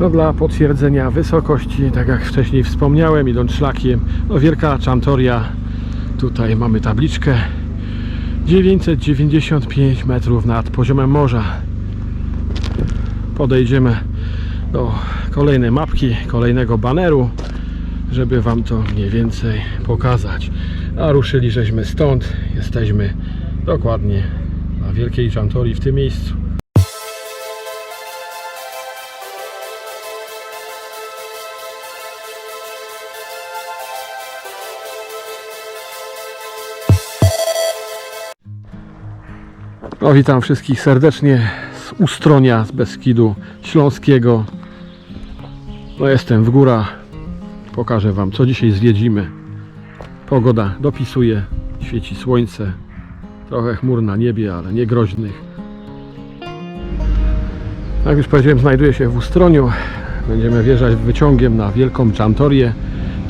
No dla potwierdzenia wysokości, tak jak wcześniej wspomniałem, idąc szlakiem, no wielka Czantoria, tutaj mamy tabliczkę 995 metrów nad poziomem morza. Podejdziemy do kolejnej mapki, kolejnego baneru, żeby Wam to mniej więcej pokazać. A ruszyli żeśmy stąd, jesteśmy dokładnie na Wielkiej Czantorii w tym miejscu. No, witam wszystkich serdecznie z Ustronia, z Beskidu Śląskiego. No, jestem w górach. Pokażę Wam, co dzisiaj zwiedzimy. Pogoda dopisuje, świeci słońce. Trochę chmur na niebie, ale nie groźnych. Jak już powiedziałem, znajduję się w Ustroniu. Będziemy wjeżdżać wyciągiem na Wielką Czantorię.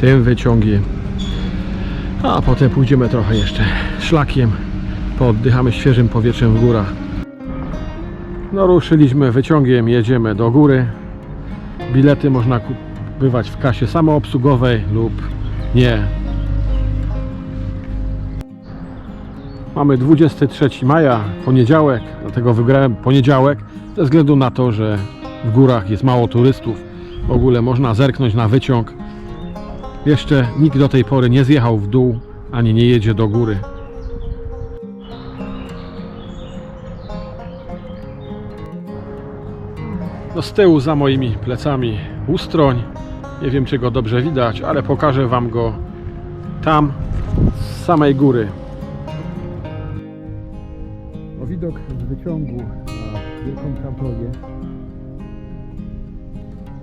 Tym wyciągiem. A potem pójdziemy trochę jeszcze szlakiem. Pooddychamy świeżym powietrzem w górach. No ruszyliśmy wyciągiem, jedziemy do góry. Bilety można kupować w kasie samoobsługowej lub nie. Mamy 23 maja, poniedziałek, dlatego wybrałem poniedziałek ze względu na to, że w górach jest mało turystów. W ogóle można zerknąć na wyciąg. Jeszcze nikt do tej pory nie zjechał w dół, ani nie jedzie do góry. No z tyłu za moimi plecami ustroń. Nie wiem czy go dobrze widać, ale pokażę Wam go tam z samej góry. No, widok z wyciągu na Wielką Kantorię.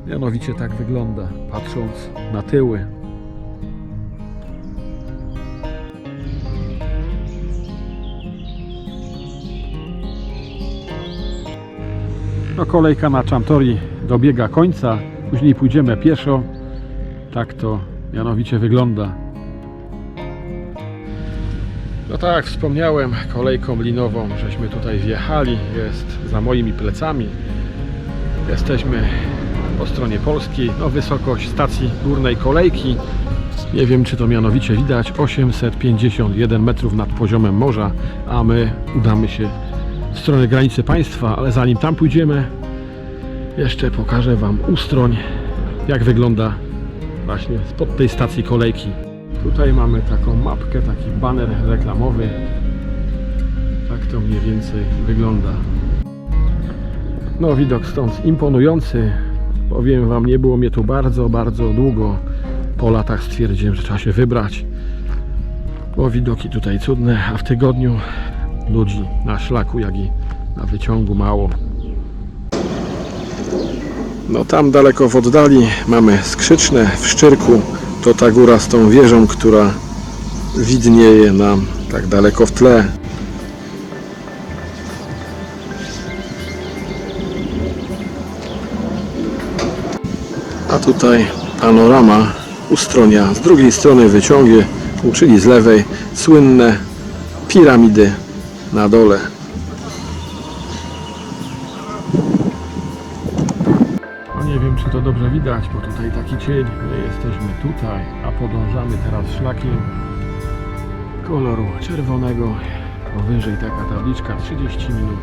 Mianowicie tak wygląda, patrząc na tyły. No kolejka na Czantori dobiega końca, później pójdziemy pieszo. Tak to mianowicie wygląda. No tak, wspomniałem, kolejką linową żeśmy tutaj wjechali, jest za moimi plecami. Jesteśmy po stronie polskiej, no wysokość stacji górnej kolejki. Nie wiem, czy to mianowicie widać, 851 metrów nad poziomem morza, a my udamy się w stronę granicy państwa, ale zanim tam pójdziemy, jeszcze pokażę Wam ustroń, jak wygląda właśnie spod tej stacji kolejki. Tutaj mamy taką mapkę, taki baner reklamowy. Tak to mniej więcej wygląda. No widok stąd imponujący. Powiem Wam, nie było mnie tu bardzo, bardzo długo. Po latach stwierdziłem, że trzeba się wybrać. Bo widoki tutaj cudne, a w tygodniu ludzi na szlaku, jak i na wyciągu mało. No tam daleko w oddali mamy skrzyczne w Szczyrku. To ta góra z tą wieżą, która widnieje nam tak daleko w tle. A tutaj panorama ustronia. Z drugiej strony wyciągie, czyli z lewej, słynne piramidy na dole. No nie wiem, czy to dobrze widać, bo tutaj taki cień. My jesteśmy tutaj, a podążamy teraz szlakiem koloru czerwonego. Powyżej taka tabliczka 30 minut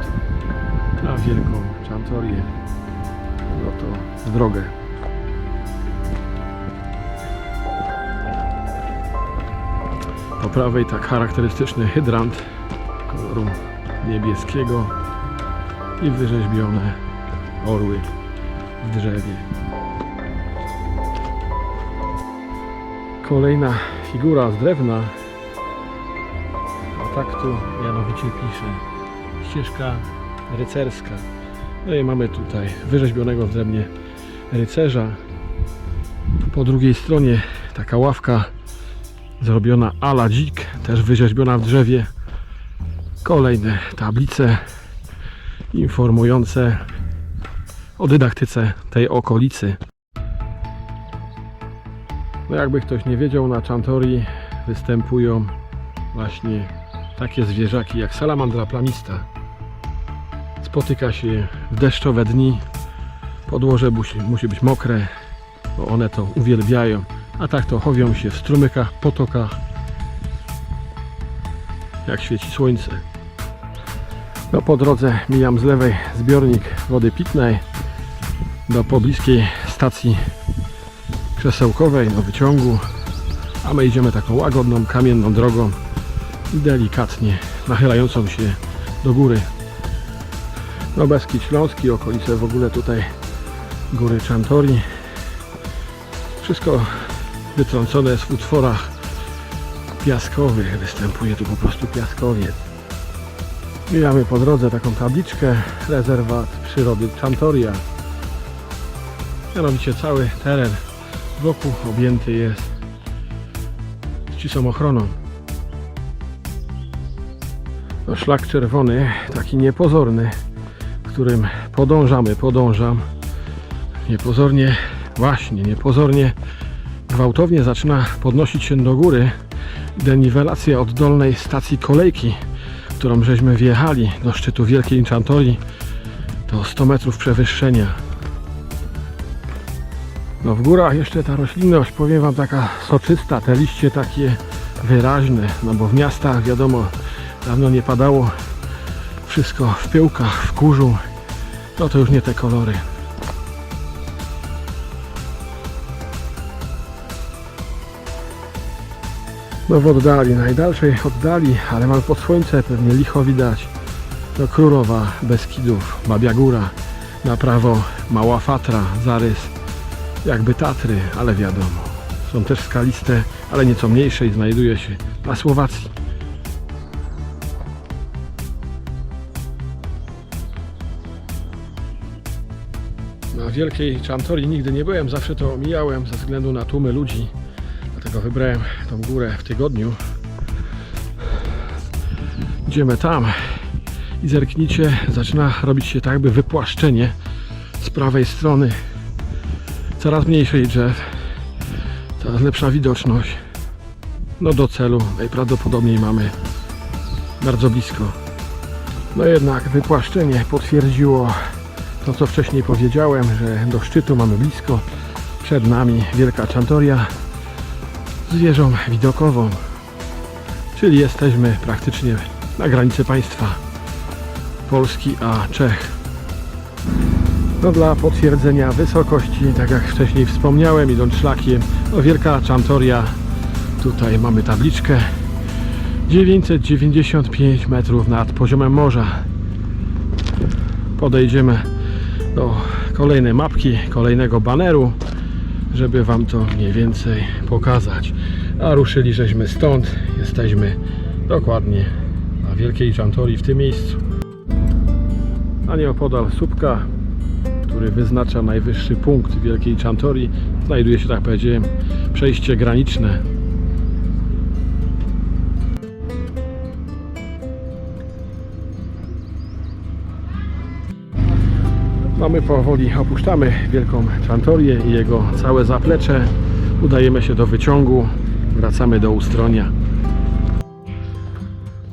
na Wielką Czantorię. No to drogę. Po prawej tak charakterystyczny hydrant koloru niebieskiego i wyrzeźbione orły w drzewie. Kolejna figura z drewna. A tak tu mianowicie pisze. Ścieżka rycerska. No i mamy tutaj wyrzeźbionego w drewnie rycerza. Po drugiej stronie taka ławka zrobiona ala dzik, też wyrzeźbiona w drzewie. Kolejne tablice informujące o dydaktyce tej okolicy. No jakby ktoś nie wiedział, na Czantorii występują właśnie takie zwierzaki jak salamandra plamista. Spotyka się w deszczowe dni Podłoże musi, musi być mokre, bo one to uwielbiają. A tak to chowią się w strumykach, potokach, jak świeci słońce. No po drodze mijam z lewej zbiornik wody pitnej do pobliskiej stacji przesyłkowej, do wyciągu, a my idziemy taką łagodną, kamienną drogą, delikatnie nachylającą się do góry. No Beskid Śląski, okolice w ogóle tutaj góry Czantori. Wszystko wytrącone jest w utworach piaskowych. Występuje tu po prostu piaskowiec. Mijamy po drodze taką tabliczkę rezerwat przyrody Czantoria. Mianowicie cały teren wokół objęty jest ścisłą ochroną. No, szlak czerwony, taki niepozorny, którym podążamy, podążam. Niepozornie, właśnie, niepozornie, gwałtownie zaczyna podnosić się do góry deniwelacja od dolnej stacji kolejki, którą żeśmy wjechali do szczytu Wielkiej Czantori, to 100 metrów przewyższenia. No w górach jeszcze ta roślinność, powiem Wam, taka soczysta, te liście takie wyraźne, no bo w miastach wiadomo, dawno nie padało, wszystko w pyłkach, w kurzu, no to już nie te kolory. No w oddali, najdalszej oddali, ale mam pod słońce, pewnie licho widać. No Królowa, Beskidów, Babia Góra, na prawo Mała Fatra, zarys jakby Tatry, ale wiadomo. Są też skaliste, ale nieco mniejsze i znajduje się na Słowacji. Na Wielkiej Czantori nigdy nie byłem, zawsze to omijałem ze względu na tłumy ludzi. Dlatego wybrałem tą górę w tygodniu. Idziemy tam i zerknijcie, zaczyna robić się tak jakby wypłaszczenie z prawej strony. Coraz mniejszej drzew, coraz lepsza widoczność. No do celu najprawdopodobniej mamy bardzo blisko. No jednak wypłaszczenie potwierdziło to, co wcześniej powiedziałem, że do szczytu mamy blisko. Przed nami Wielka Czantoria wieżą widokową. Czyli jesteśmy praktycznie na granicy państwa Polski a Czech. No dla potwierdzenia wysokości, tak jak wcześniej wspomniałem, idąc szlakiem, no Wielka Czantoria, tutaj mamy tabliczkę 995 metrów nad poziomem morza. Podejdziemy do kolejnej mapki, kolejnego baneru, żeby Wam to mniej więcej pokazać. A ruszyli żeśmy stąd, jesteśmy dokładnie na Wielkiej Czantorii w tym miejscu. A nieopodal słupka, który wyznacza najwyższy punkt Wielkiej Czantorii, znajduje się, tak powiedziałem, przejście graniczne. Mamy powoli, opuszczamy Wielką Czantorię i jego całe zaplecze. Udajemy się do wyciągu, wracamy do Ustronia.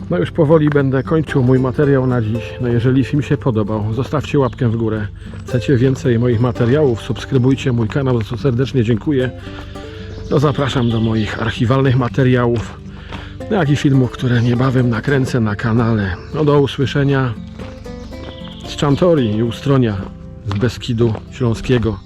No już powoli będę kończył mój materiał na dziś. No jeżeli film się podobał, zostawcie łapkę w górę. Chcecie więcej moich materiałów, subskrybujcie mój kanał, za co serdecznie dziękuję. No zapraszam do moich archiwalnych materiałów, no jak i filmów, które niebawem nakręcę na kanale. No do usłyszenia z Czantorii i Ustronia, z Beskidu Śląskiego.